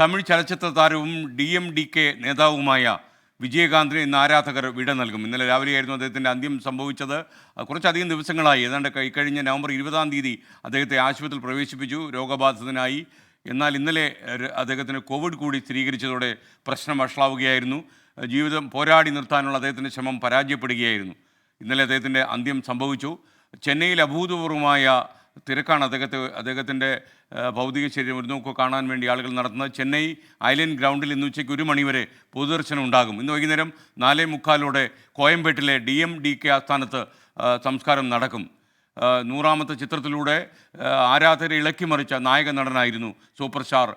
തമിഴ് ചലച്ചിത്ര താരവും D M D K നേതാവുമായ വിജയകാന്തിന് ഇന്ന് ആരാധകർ വിട നൽകും. ഇന്നലെ രാവിലെയായിരുന്നു അദ്ദേഹത്തിന്റെ അന്ത്യം സംഭവിച്ചത്. കുറച്ചധികം ദിവസങ്ങളായി. ഏതാണ്ട് കഴിഞ്ഞ നവംബർ ഇരുപതാം തീയതി അദ്ദേഹത്തെ ആശുപത്രിയിൽ പ്രവേശിപ്പിച്ചു രോഗബാധിതനായി. എന്നാൽ ഇന്നലെ അദ്ദേഹത്തിന് കോവിഡ് കൂടി സ്ഥിരീകരിച്ചതോടെ പ്രശ്നം വഷളാവുകയായിരുന്നു. ജീവിതം പോരാടി നിർത്താനുള്ള അദ്ദേഹത്തിന്റെ ശ്രമം പരാജയപ്പെടുകയായിരുന്നു. ഇന്നലെ അദ്ദേഹത്തിന്റെ അന്ത്യം സംഭവിച്ചു. ചെന്നൈയിൽ അഭൂതപൂർവമായ തിരക്കാണ് അദ്ദേഹത്തെ അദ്ദേഹത്തിന്റെ ഭൗതിക ശരീരം ഒരു നോക്ക് കാണാൻ വേണ്ടി ആളുകൾ നടത്തുന്നത്. ചെന്നൈ ഐലൻഡ് ഗ്രൗണ്ടിൽ ഇന്ന് ഉച്ചയ്ക്ക് ഒരു മണിവരെ പൊതുദർശനം ഉണ്ടാകും. ഇന്ന് വൈകുന്നേരം നാലേ മുക്കാലോടെ കോയമ്പേട്ടിലെ ഡി എം ഡി കെ ആസ്ഥാനത്ത് സംസ്കാരം നടക്കും. നൂറാമത്തെ ചിത്രത്തിലൂടെ ആരാധകരെ ഇളക്കിമറിച്ച നായക നടനായിരുന്നു സൂപ്പർ സ്റ്റാർ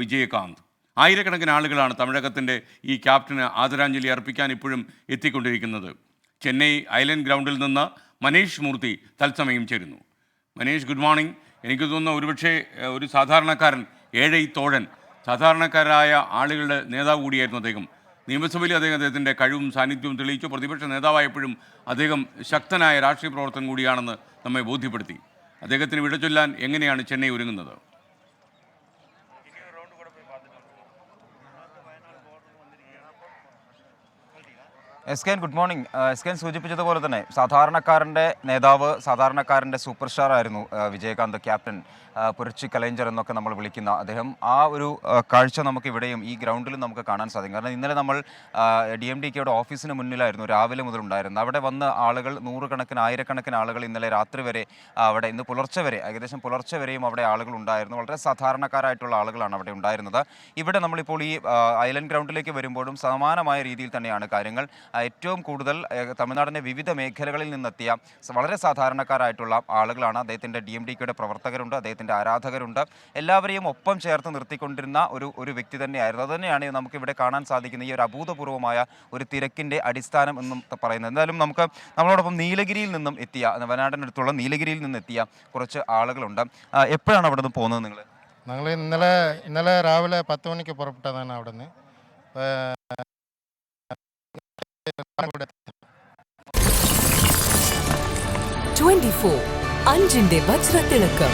വിജയകാന്ത്. ആയിരക്കണക്കിന് ആളുകളാണ് തമിഴകത്തിന്റെ ഈ ക്യാപ്റ്റന് ആദരാഞ്ജലി അർപ്പിക്കാൻ ഇപ്പോഴും എത്തിക്കൊണ്ടിരിക്കുന്നത്. ചെന്നൈ ഐലൻഡ് ഗ്രൗണ്ടിൽ നിന്ന് മനീഷ് മൂർത്തി തത്സമയം ചേരുന്നു. Manish good morning. എനിക്ക് തോന്നുന്നു ഒരുപക്ഷെ ഒരു സാധാരണക്കാരൻ ഏഴൈ തോഴൻ സാധാരണക്കാരായ ആളുകളുടെ നേതാവ് കൂടിയായിരുന്നു അദ്ദേഹം. നിയമസഭയിൽ അദ്ദേഹം അദ്ദേഹത്തിന്റെ കഴിവും സാന്നിധ്യവും തെളിയിച്ചു. പ്രതിപക്ഷ നേതാവായപ്പോഴും അദ്ദേഹം ശക്തനായ രാഷ്ട്രീയ പ്രവർത്തനം കൂടിയാണെന്ന് നമ്മെ ബോധ്യപ്പെടുത്തി. അദ്ദേഹത്തിന് വിട ചൊല്ലാൻ എങ്ങനെയാണ് ചെന്നൈ ഒരുങ്ങുന്നത്? S K good morning S K സൂചിപ്പിച്ചതുപോലെ തന്നെ സാധാരണക്കാരന്റെ നേതാവ് സാധാരണക്കാരന്റെ സൂപ്പർ സ്റ്റാർ ആയിരുന്നു വിജയകാന്ത് ക്യാപ്റ്റൻ. പുരച്ചി കലൈഞ്ചർ എന്നൊക്കെ നമ്മൾ വിളിക്കുന്ന അദ്ദേഹം. ആ ഒരു കാഴ്ച നമുക്ക് ഇവിടെയും ഈ ഗ്രൗണ്ടിലും നമുക്ക് കാണാൻ സാധിക്കും. കാരണം ഇന്നലെ നമ്മൾ ഡി എം ഡി കെയുടെ ഓഫീസിന് മുന്നിലായിരുന്നു രാവിലെ മുതൽ ഉണ്ടായിരുന്നത്. അവിടെ വന്ന ആളുകൾ നൂറുകണക്കിന് ആയിരക്കണക്കിന് ആളുകൾ ഇന്നലെ രാത്രി വരെ അവിടെ ഇന്ന് പുലർച്ചെ വരെ ഏകദേശം പുലർച്ചെ വരെയും അവിടെ ആളുകൾ ഉണ്ടായിരുന്നു. വളരെ സാധാരണക്കാരായിട്ടുള്ള ആളുകളാണ് അവിടെ ഉണ്ടായിരുന്നത്. ഇവിടെ നമ്മളിപ്പോൾ ഈ ഐലൻഡ് ഗ്രൗണ്ടിലേക്ക് വരുമ്പോഴും സമാനമായ രീതിയിൽ തന്നെയാണ് കാര്യങ്ങൾ. ഏറ്റവും കൂടുതൽ തമിഴ്നാടിന്റെ വിവിധ മേഖലകളിൽ നിന്നെത്തിയ വളരെ സാധാരണക്കാരായിട്ടുള്ള ആളുകളാണ് അദ്ദേഹത്തിന്റെ ഡി എം ഡി കെയുടെ പ്രവർത്തകരുണ്ട് അദ്ദേഹത്തിന്റെ ആരാധകരുണ്ട്. എല്ലാവരെയും ഒപ്പം ചേർത്ത് നിർത്തിക്കൊണ്ടിരുന്ന ഒരു ഒരു വ്യക്തി തന്നെയായിരുന്നു. അത് തന്നെയാണ് നമുക്ക് ഇവിടെ കാണാൻ സാധിക്കുന്ന ഈ ഒരു അഭൂതപൂർവമായ ഒരു തിരക്കിന്റെ അടിസ്ഥാനം എന്നും പറയുന്നത്. എന്തായാലും നമുക്ക് നമ്മളോടൊപ്പം നീലഗിരിയിൽ നിന്നും എത്തിയ വയനാടിനടുത്തുള്ള നീലഗിരിയിൽ നിന്ന് എത്തിയ കുറച്ച് ആളുകളുണ്ട്. എപ്പോഴാണ് അവിടെ നിന്ന് പോകുന്നത് നിങ്ങൾ? ഞങ്ങൾ ഇന്നലെ ഇന്നലെ രാവിലെ പത്ത് മണിക്ക് പുറപ്പെട്ടതാണ് അവിടെ നിന്ന് ട്വന്റി ഫോർ അഞ്ചിന്റെ വജ്രത്തിളക്കം.